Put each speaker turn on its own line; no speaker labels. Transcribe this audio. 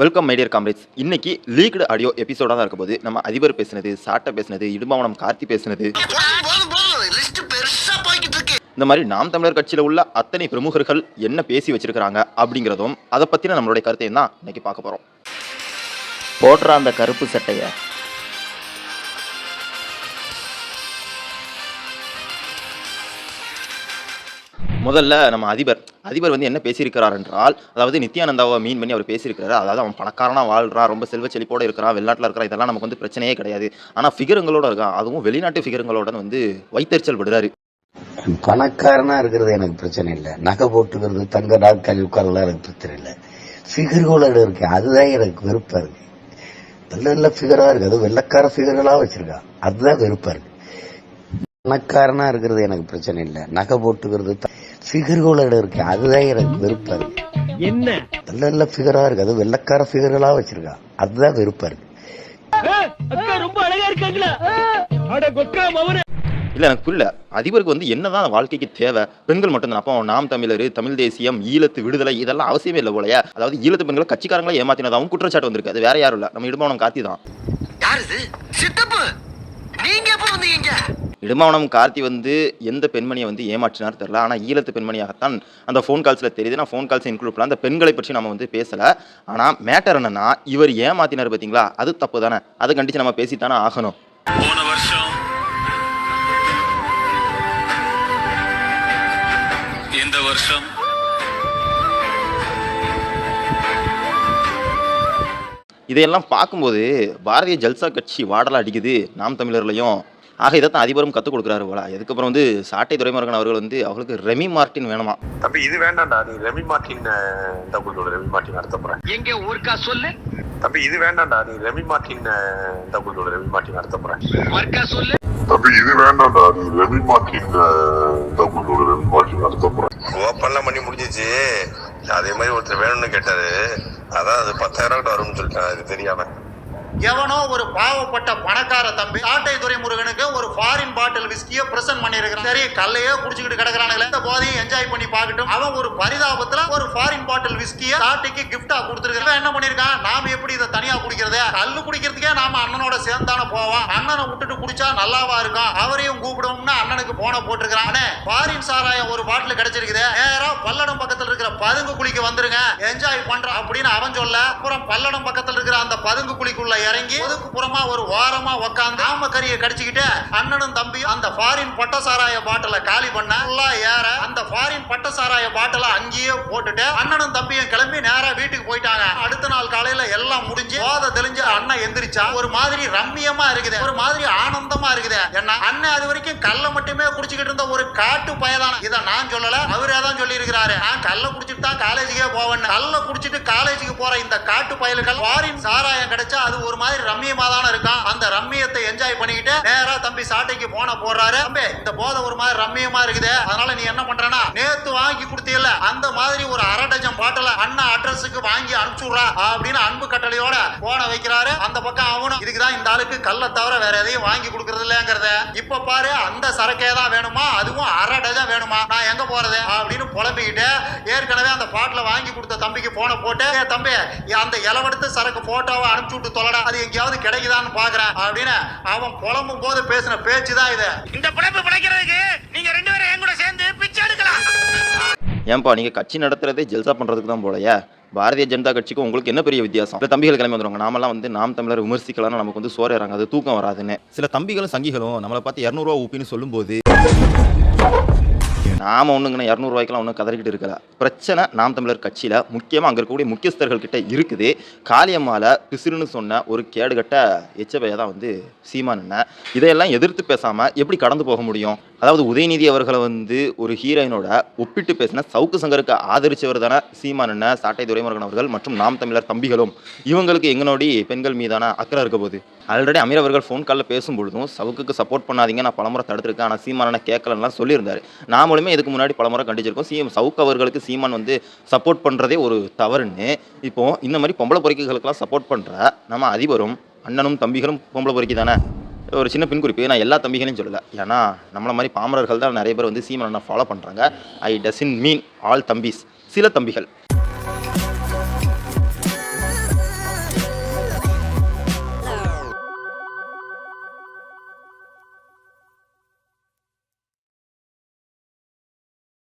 Welcome my dear comrades இன்னைக்கு leaked audio எபிசோடாக தான் இருக்கும் போது நம்ம அதிபர் பேசினது சாட்டை பேசினது இடுமாவனம் கார்த்தி பேசினது. இந்த மாதிரி நாம் தமிழர் கட்சியில் உள்ள அத்தனை பிரமுகர்கள் என்ன பேசி வச்சிருக்கிறாங்க அப்படிங்கிறதும் அதை பற்றின நம்மளுடைய கருத்தையும் தான் இன்னைக்கு பார்க்க போகிறோம்
போடுற அந்த கருப்பு சட்டையை
முதல்ல நம்ம அதிபர் அதிபர் வந்து என்ன பேசியிருக்கிறார் என்றால் அதாவது நித்யானந்தாவை மீன் பண்ணி அவர் பேசியிருக்கிறார். அதாவது அவன் பணக்காரனா வாழ்கிறான் ரொம்ப செல்வ செழிப்போட இருக்கிறான் வெளிநாட்டில் இருக்கிறான். இதெல்லாம் நமக்கு வந்து பிரச்சனையே கிடையாது. ஆனால் ஃபிகருங்களோட இருக்கான். அதுவும் வெளிநாட்டு ஃபிகருங்களோட வந்து வைத்தறிச்சல் விடுறாரு
பணக்காரனா இருக்கிறது எனக்கு பிரச்சனை இல்லை. நகை போட்டுக்கிறது தங்க நாட்கள் உட்காரலாம் எனக்கு பிரச்சனை இல்லை. ஃபிகர்களோட இருக்கு அதுதான் எனக்கு விருப்பம் இருக்கு. நல்ல நல்ல ஃபிகரா இருக்கு. அது வெள்ளக்கார ஃபிகர்களாக வச்சிருக்கான் அதுதான் விருப்பம் இருக்கு. பணக்காரனா இருக்கிறது எனக்கு பிரச்சனை இல்லை. நகை போட்டுக்கிறது ஃபிகர்களோட இருக்கு அதுதான் எனக்கு வெறுப்பா இருக்கு.
என்ன?
நல்ல நல்ல ஃபிகரா இருக்கு. அது வெள்ளக்கார ஃபிகர்களா வச்சிருக்கான் அதுதான் வெறுப்பா இருக்கு.
அக்கா ரொம்ப அழகா இருக்காங்களா?
இல்லை எனக்கு புரியல. அதிபருக்கு வந்து என்னதான் வாழ்க்கைக்கு தேவை? பெண்கள் மட்டும்தான். அப்போ நாம் தமிழர் தமிழ் தேசியம் ஈழத்து விடுதலை இதெல்லாம் அவசியமே இல்லை போலயே. அதாவது ஈழத்து பெண்களை கட்சிக்காரங்களே ஏமாத்தினதாகவும் குற்றச்சாட்டு வந்திருக்கு. அது வேற யாரும் இல்லை. நம்ம இடுமாவனம் கார்த்தி தான்.
யார் இது? சித்தப்பு! நீங்க எப்ப வந்தீங்க
இடுமாவனம் கார்த்தி வந்து எந்த பெண்மணியை வந்து ஏமாற்றினார் தெரியல. ஆனால் ஈழத்து பெண்மணியாகத்தான் அந்த ஃபோன் கால்ஸில் தெரியுது. நான் ஃபோன் கால்ஸ் இன்க்ளூட் பண்ணல. அந்த பெண்களை பற்றி நம்ம வந்து பேசலை. ஆனால் மேட்டர் என்னன்னா இவர் ஏமாத்தினார் பார்த்தீங்களா அது தப்பு தானே. அதை கண்டிச்சு நம்ம பேசித்தானே ஆகணும்.
போன வருஷம் இந்த வருஷம்
இதையெல்லாம் பார்க்கும்போது பாரதிய ஜல்சா கட்சி வாடலாம் அடிக்குது. நாம் தமிழர்லையும். ஆக இதைத்தான் அதிபரும் கற்றுக் கொடுக்குறாரு போல. அதுக்கப்புறம் வந்து சாட்டை துரைமுருகன் அவர்கள் வந்து அவர்களுக்கு ரெமி மார்ட்டின் வேணுமா?
தம்பி இது வேண்டாம்டா. நீ ரெமி மார்ட்டின் இந்த உங்களோட ரெமி மார்ட்டின் அடுத்த முறை
எங்க ஊருக்கா சொல்லு?
தம்பி இது வேண்டாம்டா. நீ ரெமி மார்ட்டின் இந்த உங்களோட ரெமி மார்ட்டின் அடுத்த முறை
ஒர்க்கா சொல்லு?
தம்பி இது வேண்டாம்டா. நீ ரெமி மார்ட்டின் இந்த உங்களோட ரெமி மார்ட்டின் அடுத்த முறை
ஓப்பன்லாம் பண்ணி முடிஞ்சிச்சு. அதே மாதிரி ஒருத்தர் வேணும்னு கேட்டாரு. அதான் அது பத்தாயிரம் வரும்னு சொல்லிட்டேன் அது தெரியாம.
எவனோ ஒரு பாவப்பட்ட பணக்கார தம்பி ஆட்டை துறைமுருகனுக்கு ஒரு ஃபாரின் பாட்டில் விஸ்கியை பிரசன்ட் பண்ணிருக்கான் சரி கல்லையே குடிச்சுக்கிட்டு கிடக்குறானுல இந்த போதையும் என்ஜாய் பண்ணி பார்க்கட்டும். அவன் ஒரு பரிதாபத்துல ஒரு ஃபாரின் பாட்டில் விஸ்கியை ஆட்டைக்கு கிஃப்டா கொடுத்துருக்கான் என்ன பண்ணிருக்கான் நாம எப்படி இதை தனியா குடிக்கிறதே? கல்லு குடிக்கிறதுக்கே நாம அண்ணனோட சேர்ந்தானே போவோம் அண்ணனை விட்டுட்டு குடிச்சா நல்லாவா இருக்கும் அவரையும் கூப்பிடுவோம்னா அண்ணனுக்கு போன போட்டிருக்கிறான். ஃபாரின் சாராயம் ஒரு பாட்டில் கிடைச்சிருக்குது. நேரா பல்லடம் பக்கத்தில் இருக்கிற பதுங்கு குழிக்கு வந்துருங்க. என்ஜாய் பண்ணுறான் அப்படின்னு அவன் சொல்ல அப்புறம் பல்லடம் பக்கத்தில் இருக்கிற அந்த பதுங்கு குழிக்குள்ள இறங்கி ஒதுக்கு புறமா ஒரு வாரமா உக்காந்து ஆம கறியை கடிச்சுக்கிட்டு அண்ணனும் தம்பியும் அந்த ஃபாரின் பட்ட சாராய பாட்டில காலி பண்ண ஃபுல்லா ஏற அந்த ஃபாரின் பட்ட சாராய பாட்டில அங்கேயே போட்டுட்டு அண்ணனும் தம்பியும் கிளம்பி நேரா வீட்டுக்கு போயிட்டாங்க. அடுத்து காலையில எல்லாம் முடிஞ்சு போத தெளிஞ்சு அண்ணன் எந்திரிச்சா ஒரு மாதிரி ரம்மியமா இருக்குது ஒரு மாதிரி ஆனந்தமா இருக்குது. என்ன அண்ணன் அது வரைக்கும் கல்ல மட்டுமே குடிச்சுக்கிட்டு இருந்த ஒரு காட்டு பயதான இதை நான் சொல்லல அவரே தான் சொல்லி இருக்கிறாரு நான் கல்ல குடிச்சிட்டு தான் காலேஜுக்கே போவேன் கல்ல குடிச்சிட்டு காலேஜுக்கு போற இந்த காட்டு பயல்கள் வாரின் சாராயம் கிடைச்சா அது ஒரு மாதிரி ரம்மியமா தானே இருக்கும் அந்த ரம்மியத்தை என்ஜாய் பண்ணிக்கிட்டு நேரா தம்பி சாட்டைக்கு போன போடுறாரு. தம்பி இந்த போதை ஒரு மாதிரி ரம்மியமா இருக்குது. அதனால நீ என்ன பண்றனா நேத்து வாங்கி கொடுத்தீல்ல அந்த மாதிரி ஒரு அரை டஜன் பாட்டில அண்ணா அட்ரஸுக்கு வாங்கி அனுப்பிச்சுடுறா அப்படின்னு அன்பு கட்டளையோட போன வைக்கிறாரு. அந்த பக்கம் அவனும் இதுக்குதான் இந்த ஆளுக்கு கல்லை தவிர வேற எதையும் வாங்கி கொடுக்கறது இல்லைங்கிறத. இப்ப பாரு அந்த சரக்கே தான் வேணுமா? அதுவும் அரை டஜன் வேணுமா? நான் எங்க போறது? அப்படின்னு புலம்பிக்கிட்டு ஏற்கனவே அந்த பாட்டில் வாங்கி கொடுத்த தம்பிக்கு போன போட்டு "ஏய் தம்பி அந்த இளவெடுத்து சரக்கு போட்டோவை அனுப்பிச்சு விட்டு தொலைடா. அது எங்கேயாவது கிடைக்குதான்னு பாக்குறேன். அப்படின்னு அவன் புலம்பும் போது பேசின பேச்சு தான் இது.
இந்த பிழைப்பு பிழைக்கிறதுக்கு
ஏன்பா நீங்கள் கட்சி நடத்துறதே ஜெல்சா பண்ணுறதுக்கு தான் போலையா. பாரதிய ஜனதா கட்சிக்கும் உங்களுக்கு என்ன பெரிய வித்தியாசம்? இல்லை தம்பிகள் கிளம்பி வந்துருவாங்க. நாமெல்லாம் வந்து நாம் தமிழர் விமர்சிக்கலாம். நமக்கு வந்து சோறு இறங்காது அது தூக்கம் வராதுன்னு. சில தம்பிகளும் சங்கிகளும் நம்மளை பார்த்து இரநூறுவா ஊப்பின்னு சொல்லும்போது நாம் ஒன்றுங்கண்ணா இரநூறுவாய்க்கெல்லாம் ஒன்றும் கதறிக்கிட்டு இருக்கல. பிரச்சனை நாம் தமிழர் கட்சியில் முக்கியமாக அங்கே இருக்கக்கூடிய முக்கியஸ்தர்கள் கிட்ட இருக்குது. காளியம்மால பிசிறுன்னு சொன்ன ஒரு கேடுகட்ட எச்சபையை தான் வந்து சீமான் அண்ணன் இதையெல்லாம் எதிர்த்து பேசாமல் எப்படி கடந்து போக முடியும்? அதாவது உதயநிதி அவர்களை வந்து ஒரு ஹீரோயினோட ஒப்பிட்டு பேசின சவுக்கு சங்கருக்கு ஆதரிச்சவர் தானே சீமான் என்ன சாட்டை துரைமுருகன் அவர்கள் மற்றும் நாம் தமிழர் தம்பிகளும். இவங்களுக்கு எங்கனோடி பெண்கள் மீதான அக்கறை இருக்க போகுது? ஆல்ரெடி அமீர் அவர்கள் ஃபோன் காலில் பேசும்பொழுதும் சவுக்குக்கு சப்போர்ட் பண்ணாதீங்க நான் பலமுறை தடுத்திருக்கேன் ஆனால் சீமான கேட்கலன்னா சொல்லியிருந்தாரு. நாமளுமே இதுக்கு முன்னாடி பலமுறை கண்டிச்சிருக்கோம். சிஎம் சவுக்கு அவர்களுக்கு சீமான் வந்து சப்போர்ட் பண்ணுறதே ஒரு தவறுன்னு இப்போ இந்த மாதிரி பொம்பளை பொறிக்கைகளுக்கெல்லாம் சப்போர்ட் பண்ணுற நம்ம அதிபரும் அண்ணனும் தம்பிகளும் பொம்பளை பொறிக்கை தானே? ஒரு சின்ன பின் குறிப்பு நான் எல்லா தம்பிகளையும் சொல்லலை. ஏன்னா நம்மளை மாதிரி பாமரர்கள் தான் நிறைய பேர் வந்து சீமனை ஃபாலோ பண்ணுறாங்க ஐ டசன் மீன் ஆல் தம்பிஸ். சில தம்பிகள்